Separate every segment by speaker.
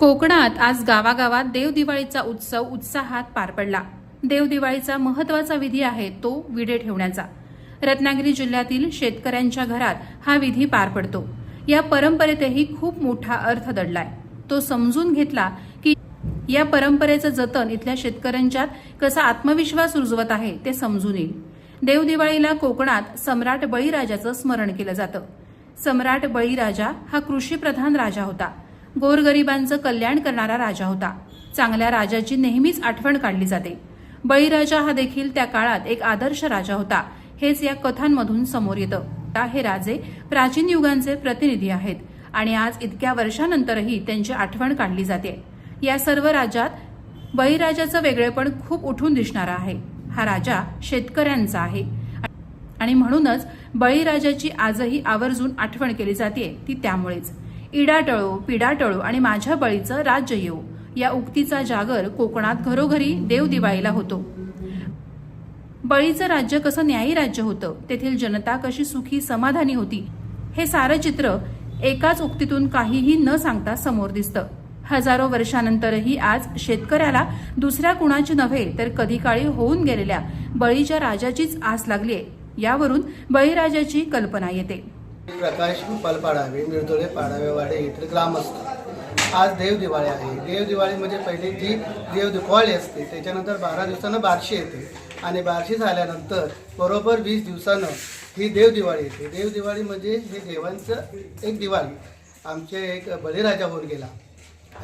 Speaker 1: कोकणात आज गावागावात देवदिवाळीचा उत्सव उत्साहात पार पडला. देवदिवाळीचा महत्त्वाचा विधी आहे तो विडे ठेवण्याचा. रत्नागिरी जिल्ह्यातील शेतकऱ्यांच्या घरात हा विधी पार पडतो. या परंपरेतही खूप मोठा अर्थ दडलाय. तो समजून घेतला की या परंपरेचं जतन इथल्या शेतकऱ्यांच्यात कसा आत्मविश्वास रुजवत आहे ते समजून येईल. देवदिवाळीला कोकणात सम्राट बळीराजाचं स्मरण केलं जातं. सम्राट बळीराजा हा कृषीप्रधान राजा होता. गोरगरिबांचं कल्याण करणारा राजा होता. चांगल्या राजाची नेहमीच आठवण काढली जाते. बळीराजा हा देखील त्या काळात एक आदर्श राजा होता. हेच या कथांमधून समोर येतं. हे राजे प्राचीन युगांचे प्रतिनिधी आहेत आणि आज इतक्या वर्षानंतरही त्यांची आठवण काढली जाते. या सर्व राज्यात बळीराजाचं वेगळेपण खूप उठून दिसणारा आहे. हा राजा शेतकऱ्यांचा आहे. आणि म्हणूनच बळीराजाची आजही आवर्जून आठवण केली जाते ती त्यामुळेच. इडा टळो पिडा टळो आणि माझ्या बळीचं राज्य येऊ या उक्तीचा जागर कोकणात घरोघरी देवदिवाळीला होतो. बळीचं राज्य कसं न्यायी राज्य होतं? तेथील जनता कशी सुखी समाधानी होती? हे सारं चित्र एकाच उक्तीतून काहीही न सांगता समोर दिसतं. हजारो वर्षानंतरही आज शेतकऱ्याला दुसऱ्या कुणाची नव्हे तर कधी काळी होऊन गेलेल्या बळीच्या राजाचीच आस लागलीय. यावरून बळीराजाची कल्पना येते.
Speaker 2: प्रकाश गोपाल पाडावे मिळतोळे पाडावे वाडे येथील ग्रामस्थ. आज देव दिवाळी आहे. देव दिवाळी म्हणजे पहिली जी देव दिवाळी असते त्याच्यानंतर बारा दिवसानं बारशी येते. आणि बारशी झाल्यानंतर बरोबर वीस दिवसानं ही देव दिवाळी येते. देव दिवाळी म्हणजे हे देवांचं एक दिवाळी आमचे एक बळीराजा होऊन गेला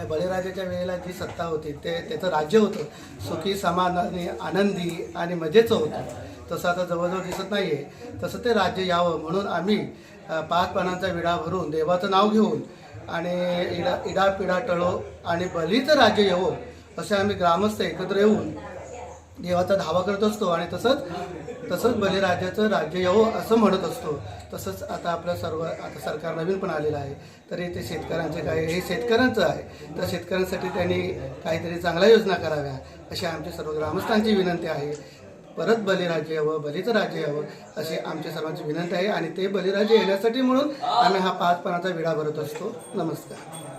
Speaker 2: बळीराजाच्या वेळेला जी सत्ता होती ते त्याचं राज्य होतं. सुखी समाधानी आनंदी आणि मजेचं होतं. तसं आता जवळजवळ दिसत नाही आहे तसं ते राज्य यावं म्हणून आम्ही पाच पानांचा विडा भरून देवाचं नाव घेऊन आणि इडा इडा पिडा टळो आणि बलीचं राज्य येवो असे आम्ही ग्रामस्थ एकत्र येऊन देवाचा धावा करत असतो आणि तसंच तसंच बलिराजाचं राज्य यावं असं म्हणत असतो. तसंच आता आपलं सर्व आता सरकार नवीन पण आलेलं आहे. तरी ते शेतकऱ्यांचे काय हे शेतकऱ्यांचं आहे. तर शेतकऱ्यांसाठी त्यांनी काहीतरी चांगल्या योजना कराव्या अशी आमची सर्व ग्रामस्थांची विनंती आहे. परत बलिराज्य यावं बलीचं राज्य यावं अशी आमच्या सर्वांची विनंती आहे. आणि ते बलिराज्य येण्यासाठी म्हणून आम्ही हा पाचपणाचा विडा भरत असतो. नमस्कार.